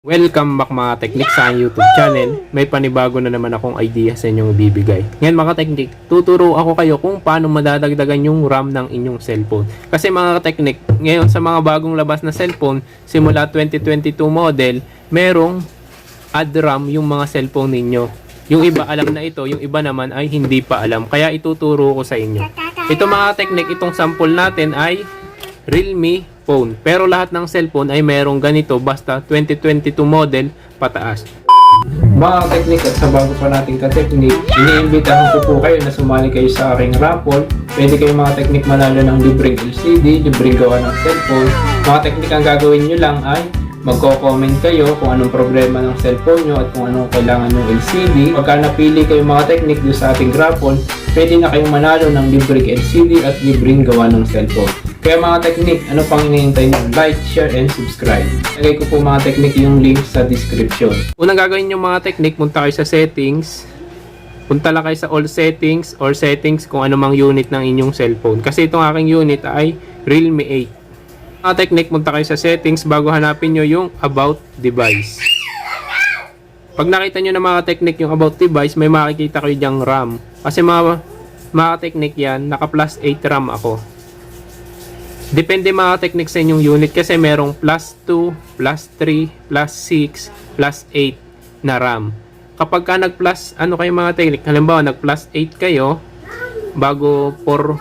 Welcome back mga teknik sa YouTube channel. May panibago na naman akong idea sa inyong ibibigay. Ngayon mga teknik, tuturo ako kayo kung paano madadagdagan yung RAM ng inyong cellphone. Kasi mga teknik, ngayon sa mga bagong labas na cellphone, simula 2022 model, merong add RAM yung mga cellphone ninyo. Yung iba alam na ito, yung iba naman ay hindi pa alam. Kaya ituturo ko sa inyo. Ito mga teknik, itong sample natin ay Realme phone. Pero lahat ng cellphone ay merong ganito basta 2022 model pataas. Mga teknik at sa bago pa nating ka-teknik, iniimbitahan ko po kayo na sumali kayo sa aking raffle. Pwede kayo mga teknik manalo ng libreng LCD, libreng gawa ng cellphone. Mga teknik ang gagawin nyo lang ay magko-comment kayo kung anong problema ng cellphone nyo at kung anong kailangan ng LCD. Pagka napili kayo mga teknik doon sa ating raffle, pwede na kayong manalo ng libreng LCD at libreng gawa ng cellphone. Kaya mga teknik, ano pang hinihintay nyo? Like, share, and subscribe. Lagay ko po mga teknik yung link sa description. Unang gagawin nyo mga teknik, punta kayo sa settings. Punta lang kayo sa all settings or settings kung ano mang unit ng inyong cellphone. Kasi itong aking unit ay Realme 8. Mga teknik, punta kayo sa settings bago hanapin nyo yung about device. Pag nakita nyo na mga teknik yung about device, may makikita kayo dyang RAM. Kasi mga, mga teknik yan, naka plus 8 RAM ako. Depende mga technique sa inyong unit kasi merong plus 2, plus 3, plus 6, plus 8 na RAM. Kapag ka nag-plus, ano kayo mga technique? Halimbawa, nag-plus 8 kayo, bago for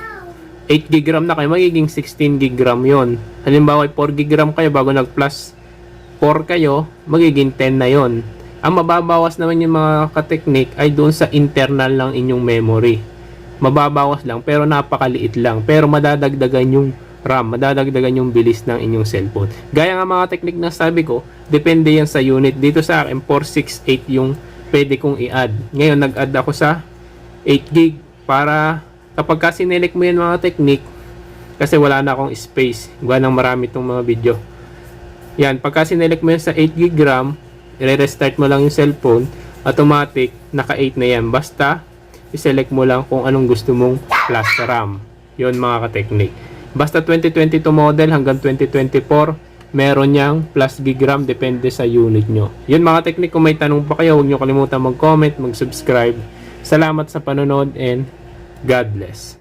8 gig RAM na kayo, magiging 16 gig RAM yon. Halimbawa, 4 gig RAM kayo, bago nag-plus 4 kayo, magiging 10 na yon. Ang mababawas naman yung mga ka-technique ay doon sa internal ng inyong memory. Mababawas lang, pero napakaliit lang. Pero madadagdagan yung RAM, madadagdagan yung bilis ng inyong cellphone. Gaya nga mga technique na sabi ko, depende yan sa unit. Dito sa akin, 468 yung pwede kong i-add. Ngayon, nag-add ako sa 8 gig para kapag ka sinelect mo yan mga technique, kasi wala na akong space. Gawa ng marami itong mga video. Yan, pagka sinelect mo yan sa 8 gig RAM, i-restart mo lang yung cellphone, automatic, naka 8 na yan. Basta, i-select mo lang kung anong gusto mong plus RAM. Yun mga ka-technique. Basta 2022 model hanggang 2024, meron niyang plus gig RAM depende sa unit nyo. Yun mga teknik, kung may tanong pa kayo, huwag nyo kalimutan mag-comment, mag-subscribe. Salamat sa panonood and God bless.